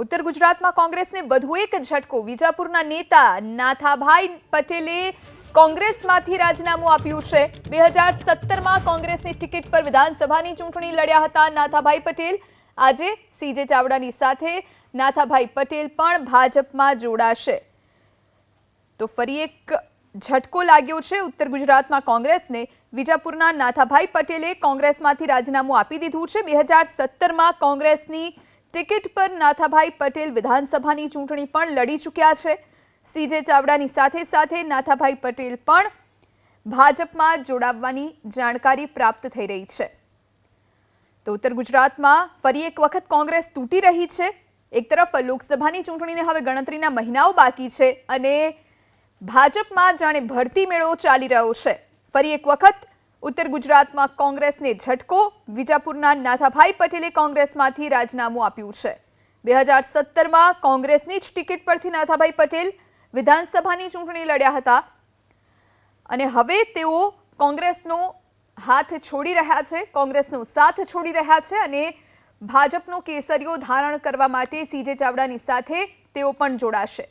ઉત્તર ગુજરાતમાં કોંગ્રેસને વધુ એક ઝટકો. વિજાપુરના નેતા નાથાભાઈ પટેલે કોંગ્રેસમાંથી રાજીનામું આપ્યું છે. બે હજાર સત્તરમાં કોંગ્રેસની ટિકિટ પર વિધાનસભાની ચૂંટણી લડ્યા હતા નાથાભાઈ પટેલ. આજે સીજે ચાવડાની સાથે નાથાભાઈ પટેલ પણ ભાજપમાં જોડાશે. તો ફરી એક ઝટકો લાગ્યો છે ઉત્તર ગુજરાતમાં કોંગ્રેસને. વિજાપુરના નાથાભાઈ પટેલે કોંગ્રેસમાંથી રાજીનામું આપી દીધું છે. બે હજાર સત્તરમાં કોંગ્રેસની ટિકિટ પર નાથાભાઈ પટેલ વિધાનસભાની ચૂંટણી પણ લડી ચૂક્યા છે. સીજે ચાવડાની સાથે સાથે નાથાભાઈ પટેલ પણ ભાજપમાં જોડાવવાની જાણકારી પ્રાપ્ત થઈ રહી છે. તો ઉત્તર ગુજરાતમાં ફરી એક વખત કોંગ્રેસ તૂટી રહી છે. એક તરફ લોકસભાની ચૂંટણીને હવે ગણતરીના મહિનાઓ બાકી છે અને ભાજપમાં જાણે ભરતી મેળો ચાલી રહ્યો છે. ફરી એક વખત ઉત્તર ગુજરાતમાં કોંગ્રેસને ઝટકો, વિજાપુરના નાથાભાઈ પટેલે કોંગ્રેસમાંથી રાજીનામું આપ્યું છે. બે હજાર સત્તરમાં કોંગ્રેસની જ ટિકિટ પરથી નાથાભાઈ પટેલ વિધાનસભાની ચૂંટણી લડ્યા હતા. અને હવે તેઓ કોંગ્રેસનો હાથ છોડી રહ્યા છે, કોંગ્રેસનો સાથ છોડી રહ્યા છે અને ભાજપનો કેસરીઓ ધારણ કરવા માટે સીજે ચાવડાની સાથે તેઓ પણ જોડાશે.